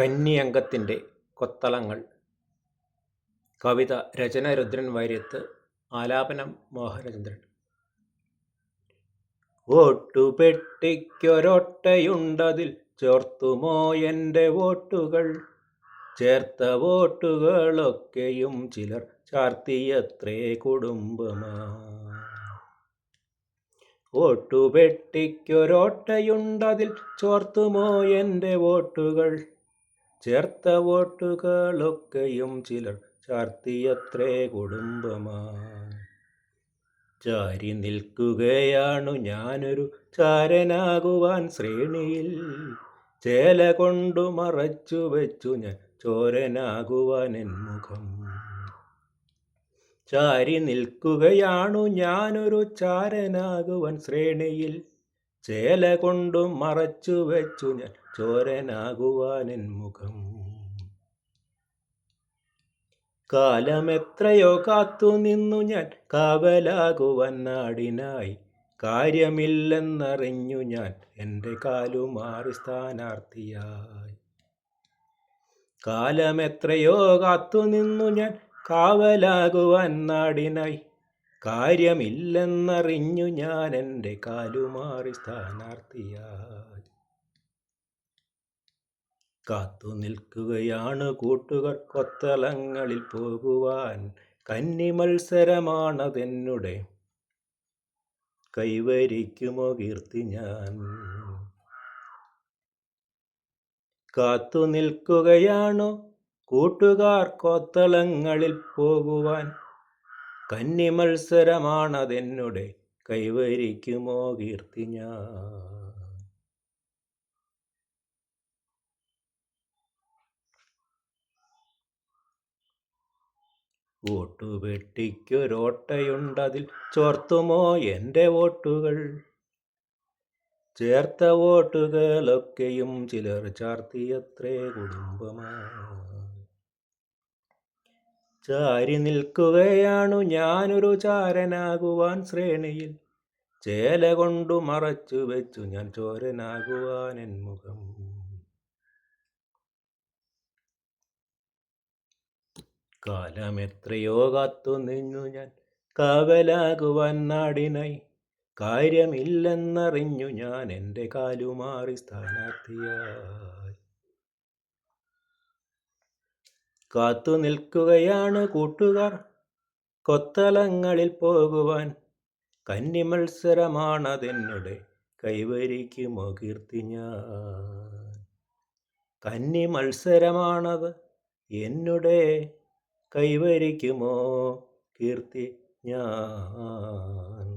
കന്നി കൊത്തളങ്ങൾ. കവിത രചന രുദ്രൻ വാര്യത്ത് ആലാപനം മോഹനചന്ദ്രൻ. വോട്ടുപെട്ടിക്കൊരൊട്ടയുണ്ടതിൽ ചേർത്തുമോ എന്റെ വോട്ടുകൾ? ചേർത്ത വോട്ടുകളൊക്കെയും ചിലർ ചാർത്തിയത്രേ കുടുംബമാ. വോട്ടുപെട്ടിക്കൊരൊട്ടയുണ്ടതിൽ ചോർത്തുമോ എന്റെ വോട്ടുകൾ? ചേർത്ത വോട്ടുകളൊക്കെയും ചിലർ ചാർത്തിയത്രേ കുടുംബമായി ചാരി നിൽക്കുകയാണു ഞാനൊരു ചാരനാകുവാൻ ശ്രേണിയിൽ. ചേല കൊണ്ടു മറച്ചു വെച്ചു ഞാൻ ചോരനാകുവാൻ എൻ മുഖം ചാരി നിൽക്കുകയാണു ഞാനൊരു ചാരനാകുവാൻ ശ്രേണിയിൽ. ചേല കൊണ്ടും മറച്ചു വെച്ചു ഞാൻ ചോരനാകുവാനെൻ മുഖം. കാലമെത്രയോ കാത്തു നിന്നു ഞാൻ കാവലാകുവാൻ നാടിനായി. കാര്യമില്ലെന്നറിഞ്ഞു ഞാൻ എന്റെ കാലുമാറി സ്ഥാനാർത്ഥിയായി. കാലമെത്രയോ കാത്തു നിന്നു ഞാൻ കാവലാകുവാൻ നാടിനായി. കാര്യമില്ലെന്നറിഞ്ഞു ഞാൻ എന്റെ കാലുമാറി സ്ഥാനാർത്ഥിയായി. കാത്തു നിൽക്കുകയാണ് കൂട്ടുകാർ കൊത്തളങ്ങളിൽ പോകുവാൻ. കന്നി മത്സരമാണതെന്നുടെ കൈവരിക്കുമോ കീർത്തി ഞാൻ? കാത്തു നിൽക്കുകയാണോ കൂട്ടുകാർ കൊത്തളങ്ങളിൽ പോകുവാൻ? കന്നി മത്സരമാണതെന്നുടെ കൈവരിക്കുമോ കീർത്തി ഞാൻ? വോട്ടുപെട്ടിക്കൊരോട്ടയുണ്ടതിൽ ചോർത്തുമോ എന്റെ വോട്ടുകൾ? ചേർത്ത വോട്ടുകളൊക്കെയും ചിലർ ചാർത്തിയത്രേ കുടുംബമായി ചാരി നിൽക്കുകയാണു ഞാനൊരു ചാരനാകുവാൻ ശ്രേണിയിൽ. ചേല കൊണ്ടു മറച്ചു വെച്ചു ഞാൻ ചോരനാകുവാൻ എൻ മുഖം. കാലമെത്രയോ കാത്തു നിന്നു ഞാൻ. കാവലാകുവാൻ നാടിനായി കാര്യമില്ലെന്നറിഞ്ഞു ഞാൻ എന്റെ കാലുമാറി സ്ഥാനാർത്ഥിയായി. കാത്തു നിൽക്കുകയാണ് കൂട്ടുകാർ. കൊത്തലങ്ങളിൽ പോകുവാൻ കന്നി മത്സരമാണതെന്നുടെ കൈവരിക്കുമോ കീർത്തി ഞാൻ. കന്നി മത്സരമാണത് എന്നുടെ കൈവരിക്കുമോ കീർത്തി ഞാൻ.